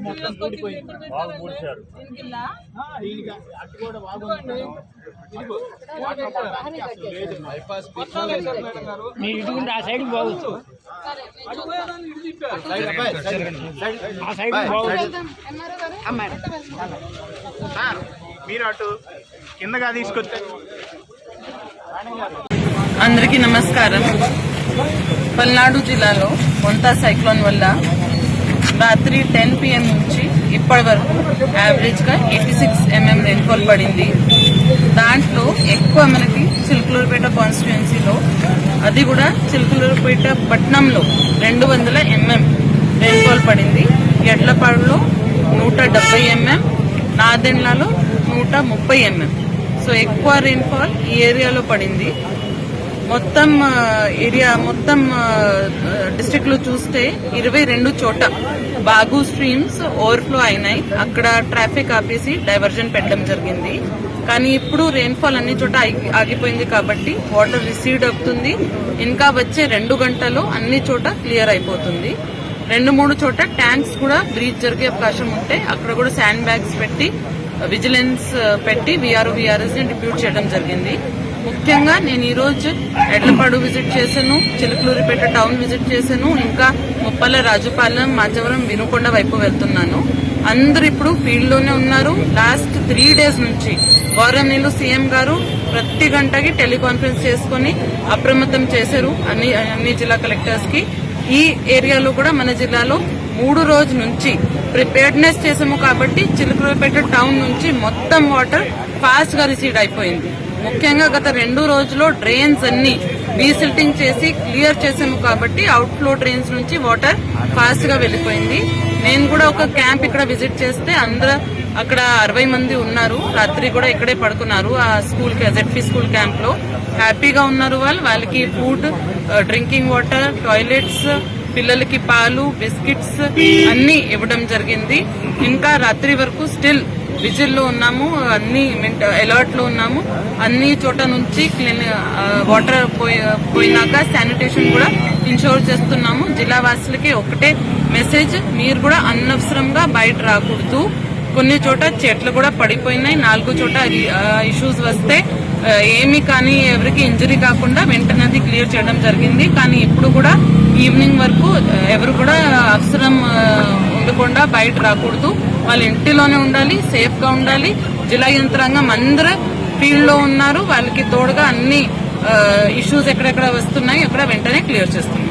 వాగు మొత్తం కూడిపోయింది బాగా పూడ్చారు దీనికిల్లా? ఆ, దీనికి అటు కూడా వాగు ఉంది మేడం. ఇదిగో, వాటర్ పడడానికి అసలు లేదు మేడం. మీ ఇటుకుంటే ఆ సైడ్. ఆ సైడ్ మీరు అటు కిందగా తీసుకొచ్చారు అందరికీ నమస్కారం. పల్నాడు జిల్లాలో మొంతా సైక్లోన్ వల్ల రాత్రి టెన్ పిఎం నుంచి ఇప్పటి వరకు యావరేజ్గా ఎయిటీ సిక్స్ ఎంఎం రెయిన్ఫాల్ పడింది. దాంట్లో ఎక్కువ మనకి చిలుకలూరుపేట కాన్స్టిట్యుయెన్సీలో అది కూడా చిలుకలూరుపేట పట్నంలో రెండు వందల ఎంఎం రెయిన్ఫాల్ పడింది. ఎడ్లపాడులో నూట డెబ్బై ఎంఎం నాదెండ్లలో నూట ముప్పై ఎంఎం సో ఎక్కువ రెయిన్ఫాల్ ఈ ఏరియాలో పడింది. మొత్తం ఏరియా మొత్తం డిస్ట్రిక్ట్లో చూస్తే ఇరవై రెండు చోట బాగు స్ట్రీమ్స్ ఓవర్ఫ్లో అయినాయి. అక్కడ ట్రాఫిక్ ఆపేసి డైవర్జన్ పెట్టడం జరిగింది. కానీ ఇప్పుడు రెయిన్ఫాల్ అన్ని చోట ఆగి- ఆగిపోయింది కాబట్టి వాటర్ రిసీడ్ అవుతుంది. ఇంకా వచ్చే రెండు గంటలో అన్ని చోట క్లియర్ అయిపోతుంది. రెండు మూడు చోట ట్యాంక్స్ కూడా బ్రీచ్ జరిగే అవకాశం ఉంటే అక్కడ కూడా శాండ్ బ్యాగ్స్ పెట్టి విజిలెన్స్ పెట్టి విఆర్ విఆర్ఎస్ని డిప్యూట్ చేయడం జరిగింది. ముఖ్యంగా నేను ఈరోజు ఎడ్లపాడు విజిట్ చేశాను చిలుకలూరిపేట టౌన్ విజిట్ చేశాను ఇంకా ముప్పల రాజుపాలెం మాచవరం వినుకొండ వైపు వెళ్తున్నాను. అందరు ఇప్పుడు ఫీల్డ్లోనే ఉన్నారు. లాస్ట్ త్రీ డేస్ నుంచి గౌరవనీయులు సీఎం గారు ప్రతి గంటకి టెలికాన్ఫరెన్స్ చేసుకుని అప్రమత్తం చేశారు అన్ని అన్ని జిల్లా కలెక్టర్స్కి ఈ ఏరియాలో కూడా మన జిల్లాలో మూడు రోజు నుంచి ప్రిపేర్డ్నెస్ చేసాము కాబట్టి చిలుకలపేట టౌన్ నుంచి మొత్తం వాటర్ ఫాస్ట్గా రిసీడ్ అయిపోయింది. ముఖ్యంగా గత రెండు రోజుల్లో డ్రైన్స్ అన్ని రీసిల్టింగ్ చేసి క్లియర్ చేసాము కాబట్టి అవుట్ ఫ్లో డ్రైన్స్ నుంచి వాటర్ ఫాస్ట్గా వెళ్ళిపోయింది. నేను కూడా ఒక క్యాంప్ ఇక్కడ విజిట్ చేస్తే అందరూ అక్కడ అరవై మంది ఉన్నారు. రాత్రి కూడా ఇక్కడే పడుకున్నారు ఆ స్కూల్ జెడ్పీ స్కూల్ క్యాంప్లో హ్యాపీగా ఉన్నారు వాళ్ళు. వాళ్ళకి ఫుడ్ డ్రింకింగ్ వాటర్ టాయిలెట్స్ పిల్లలకి పాలు బిస్కెట్స్ అన్ని ఇవ్వడం జరిగింది. ఇంకా రాత్రి వరకు స్టిల్ విజిల్లో ఉన్నాము అన్ని అలర్ట్లో ఉన్నాము. అన్ని చోట నుంచి క్లీన్ వాటర్ పోయినాక శానిటేషన్ కూడా ఇన్షోర్ చేస్తున్నాము. జిల్లా వాసులకి ఒకటే మెసేజ్ మీరు కూడా అనవసరంగా బయట రాకూడదు. కొన్ని చోట చెట్లు కూడా పడిపోయినాయి. నాలుగు చోట ఇష్యూస్ వస్తే ఏమి కానీ ఎవరికి ఇంజరీ కాకుండా వెంటనే అది క్లియర్ చేయడం జరిగింది. కానీ ఇప్పుడు కూడా ఈవినింగ్ వరకు ఎవరు కూడా అవసరం ఉండకుండా బయట రాకూడదు. వాళ్ళ ఇంటిలోనే ఉండాలి సేఫ్గా ఉండాలి. జిల్లా యంత్రాంగం అందరూ ఫీల్డ్లో ఉన్నారు. వాళ్ళకి తోడుగా అన్ని ఇష్యూస్ ఎక్కడెక్కడ వస్తున్నాయి అక్కడ వెంటనే క్లియర్ చేస్తున్నాం.